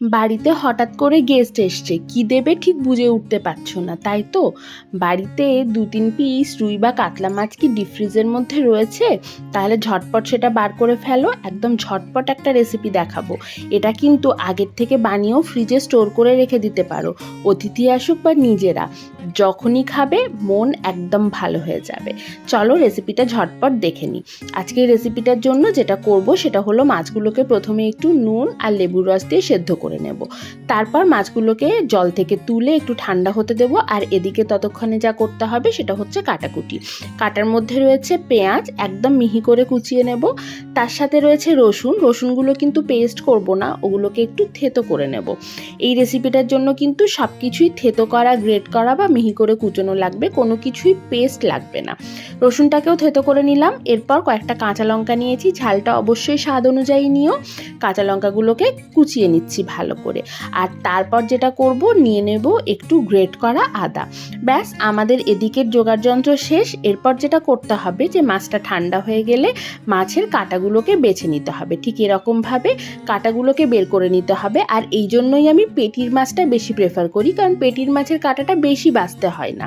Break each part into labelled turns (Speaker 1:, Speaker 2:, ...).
Speaker 1: বাড়িতে হঠাৎ করে গেস্ট এসছে। কি দেবে ঠিক বুঝে উঠতে পারছ না, তাই তো? বাড়িতে দু তিন পিস রুই বা কাতলা মাছ কি ডিপ ফ্রিজের মধ্যে রয়েছে? তাহলে ঝটপট সেটা বার করে ফেলো, একদম ঝটপট একটা রেসিপি দেখাবো। এটা কিন্তু আগের থেকে বানিয়েও ফ্রিজে স্টোর করে রেখে দিতে পারো, অতিথি আসুক বা নিজেরা। যখনই খাবে, মন একদম ভালো হয়ে যাবে। চলো রেসিপিটা ঝটপট দেখে নিই। আজকে রেসিপিটার জন্য যেটা করব সেটা হলো মাছগুলোকে প্রথমে একটু নুন আর লেবুর রস দিয়ে সেদ্ধ করে নেব। তারপর মাছগুলোকে জল থেকে তুলে একটু ঠান্ডা হতে দেব আর এদিকে ততক্ষণে যা করতে হবে সেটা হচ্ছে কাটাকুটি। কাটার মধ্যে রয়েছে পেঁয়াজ, একদম মিহি করে কুচিয়ে নেব। তার সাথে রয়েছে রসুন। রসুনগুলো কিন্তু পেস্ট করব না, ওগুলোকে একটু থেতো করে নেব। এই রেসিপিটার জন্য কিন্তু সব কিছুই থেতো করা, গ্রেট করা বা মিহি করে কুচোনো লাগবে, কোনো কিছুই পেস্ট লাগবে না। রসুনটাকেও থেতো করে নিলাম। এরপর কয়েকটা কাঁচা লঙ্কা নিয়েছি। ঝালটা অবশ্যই স্বাদ অনুযায়ী নিও। কাঁচা লঙ্কাগুলোকে কুচিয়ে নিচ্ছি ভালো করে। আর তারপর যেটা করব, নিয়ে নেব একটু গ্রেট করা আদা। ব্যাস, আমাদের এদিকের জোগাড় যন্ত্র শেষ। এরপর যেটা করতে হবে যে, মাছটা ঠান্ডা হয়ে গেলে মাছের কাঁটাগুলোকে বেছে নিতে হবে। ঠিক এরকমভাবে কাঁটাগুলোকে বের করে নিতে হবে। আর এই জন্যই আমি পেটির মাছটা বেশি প্রেফার করি, কারণ পেটির মাছের কাঁটাটা বেশি বাঁচতে হয় না।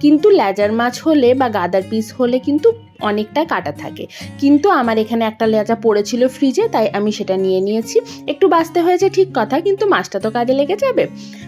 Speaker 1: কিন্তু লেজার মাছ হলে বা গাদার পিস হলে কিন্তু অনেকটা কাটা থাকে। কিন্তু আমার এখানে একটা লেজা পড়েছিল ফ্রিজে তাই আমি সেটা নিয়ে নিয়েছি। একটু বাছতে হয়েছে ঠিক কথা, কিন্তু মাছটা তো কাজে লেগে যাবে।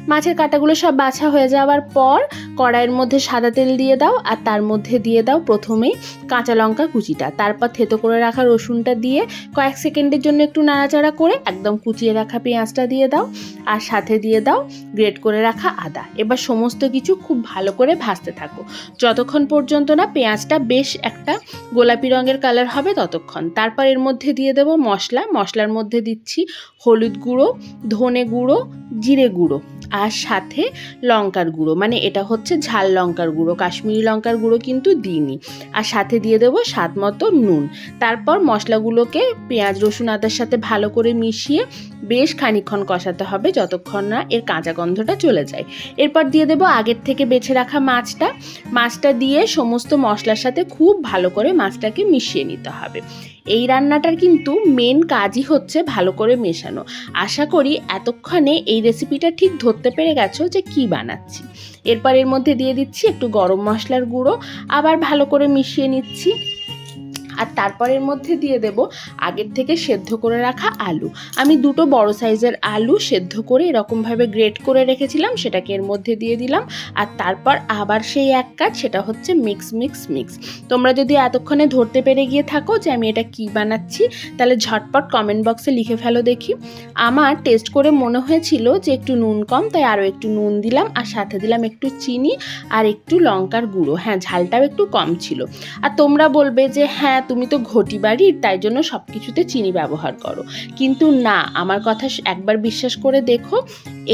Speaker 1: মাছের কাঁটাগুলো সব বাছা হয়ে যাওয়ার পর কড়াইয়ের মধ্যে সাদা তেল দিয়ে দাও, আর তার মধ্যে দিয়ে দাও প্রথমেই কাঁচা লঙ্কা কুচিটা। তারপর থেতো করে রাখা রসুনটা দিয়ে কয়েক সেকেন্ডের জন্য একটু নাড়াচাড়া করে একদম কুচিয়ে রাখা পেঁয়াজটা দিয়ে দাও। আর সাথে দিয়ে দাও গ্রেট করে রাখা আদা। এবার সমস্ত কিছু খুব ভালো করে ভাজতে থাকো। যতক্ষণ পর্যন্ত না পেঁয়াজটা বেশ একটা গোলাপি রঙের কালার হবে ততক্ষণ। তারপর এর মধ্যে দিয়ে দেবো মশলা। মশলার মধ্যে দিচ্ছি হলুদ গুঁড়ো, ধনে গুঁড়ো, জিরে গুঁড়ো। আর সাথে লঙ্কার গুঁড়ো। মানে এটা হচ্ছে ঝাল লঙ্কার গুঁড়ো, কাশ্মীরি লঙ্কার গুঁড়ো কিন্তু দিইনি। আর সাথে দিয়ে দেবো স্বাদ মতো নুন। তারপর মশলাগুলোকে পেঁয়াজ, রসুন, আদার সাথে ভালো করে মিশিয়ে বেশ খানিক্ষণ কষাতে হবে যতক্ষণ না এর কাঁচা গন্ধটা চলে যায়। এরপর দিয়ে দেবো আগের থেকে বেছে রাখা মাছটা। মাছটা দিয়ে সমস্ত মশলার সাথে খুব ভালো করে মাছটাকে মিশিয়ে নিতে হবে। এই রান্নাটার কিন্তু মেন কাজই হচ্ছে ভালো করে মেশানো। আশা করি এতক্ষণে এই রেসিপিটা ঠিক ধরতে পেরে গেছো যে কি বানাচ্ছি? এরপর এর মধ্যে দিয়ে দিচ্ছি একটু গরম মশলার গুঁড়ো, আবার ভালো করে মিশিয়ে নিচ্ছি। আর তারপরের মধ্যে দিয়ে দেব আগের থেকে সেদ্ধ করে রাখা আলু। আমি দুটো বড় সাইজের আলু সেদ্ধ করে এরকমভাবে গ্রেট করে রেখেছিলাম, সেটাকে এর মধ্যে দিয়ে দিলাম। আর তারপর আবার সেই এক কাজ, সেটা হচ্ছে মিক্স মিক্স মিক্স তোমরা যদি এতক্ষণে ধরতে পেরে গিয়ে থাকো যে আমি এটা কি বানাচ্ছি, তাহলে ঝটপট কমেন্ট বক্সে লিখে ফেলো দেখি। আমার টেস্ট করে মনে হয়েছিল যে একটু নুন কম, তাই আরও একটু নুন দিলাম আর সাথে দিলাম একটু চিনি আর একটু লঙ্কার গুঁড়ো। হ্যাঁ ঝালটাও একটু কম ছিল। আর তোমরা বলবে যে হ্যাঁ তুমি তো ঘটি বাড়ির, তাই জন্য সব কিছুতে চিনি ব্যবহার করো। কিন্তু না, আমার কথা একবার বিশ্বাস করে দেখো,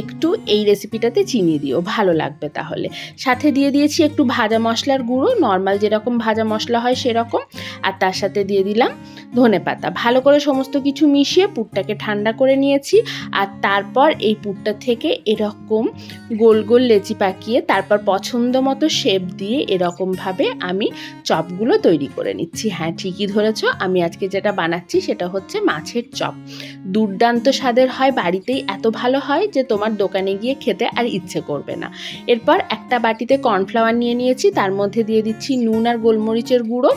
Speaker 1: একটু এই রেসিপিটাতে চিনি দিও, ভালো লাগবে তাহলে। সাথে দিয়ে দিয়েছি একটু ভাজা মশলার গুঁড়ো নর্মাল যেরকম ভাজা মশলা হয় সেরকম, আর তার সাথে দিয়ে দিলাম ধনে পাতা। ভালো করে সমস্ত কিছু মিশিয়ে পুরটাকে ঠান্ডা করে নিয়েছি আর তারপর এই পুরটা থেকে এরকম গোল গোল লেচি পাকিয়ে তারপর পছন্দ মতো শেপ দিয়ে এরকমভাবে আমি চপগুলো তৈরি করে নিচ্ছি। হ্যাঁ ঠিকই ধরেছ, আমি আজকে যেটা বানাচ্ছি সেটা হচ্ছে মাছের চপ। দুর্দান্ত স্বাদের হয়, বাড়িতেই এত ভালো হয় যে তোমার দোকানে গিয়ে খেতে আর ইচ্ছে করবে না। এরপর একটা বাটিতে কর্নফ্লাওয়ার নিয়ে নিয়েছি, তার মধ্যে দিয়ে দিচ্ছি নুন আর গোলমরিচের গুঁড়ো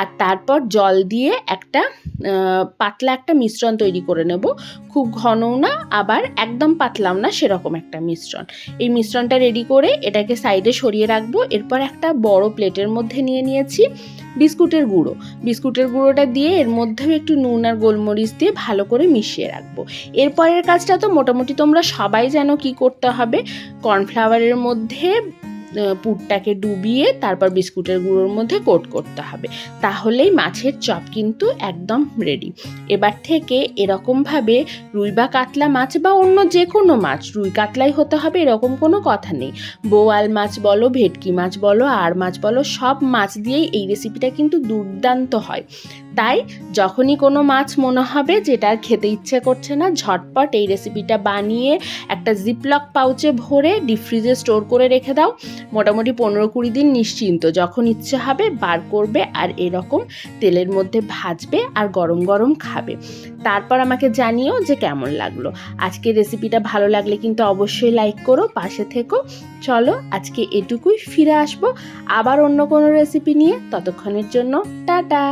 Speaker 1: আর তারপর জল দিয়ে একটা আহ, পাতলা একটা মিশ্রণ তৈরি করে নেব। খুব ঘনও না আবার একদম পাতলাও না সেরকম একটা মিশ্রণ। এই মিশ্রণটা রেডি করে এটাকে সাইডে সরিয়ে রাখব। এরপর একটা বড় প্লেটের মধ্যে নিয়ে নিয়েছি বিস্কুটের গুঁড়ো। বিস্কুটের গুঁড়োটা দিয়ে এর মধ্যেও একটু নুন আর গোলমরিচ দিয়ে ভালো করে মিশিয়ে রাখব। এরপরের কাজটা তো মোটামুটি তোমরা সবাই যেন কি করতে হবে। কর্নফ্লাওয়ারের মধ্যে পুরটাকে ডুবিয়ে তারপর বিস্কুটের গুঁড়োর মধ্যে কোট করতে হবে। তাহলেই মাছের চপ কিন্তু একদম রেডি এবার থেকে এরকমভাবে রুই বা কাতলা মাছ বা অন্য যে কোনো মাছ, রুই কাতলাই হতে হবে এরকম কোনো কথা নেই। বোয়াল মাছ বলো, ভেটকি মাছ বলো, আর মাছ বলো, সব মাছ দিয়েই এই রেসিপিটা কিন্তু দুর্দান্ত হয়। তাই যখনই কোনো মাছ মনে হবে যেটা খেতে ইচ্ছে করছে না, ঝটপট এই রেসিপিটা বানিয়ে একটা জিপলক পাউচে ভরে ডিপ ফ্রিজে স্টোর করে রেখে দাও। মোটামুটি পনেরো কুড়ি দিন নিশ্চিন্ত, যখন ইচ্ছে হবে বার করবে আর এরকম তেলের মধ্যে ভাজবে আর গরম গরম খাবে। তারপর আমাকে জানিও যে কেমন লাগল। আজকে রেসিপিটা ভালো লাগলে কিন্তু অবশ্যই লাইক করো, পাশে থেকো। চলো আজকে এটুকুই, ফিরে আসব আবার অন্য কোনো রেসিপি নিয়ে। ততক্ষণের জন্য, টাটা!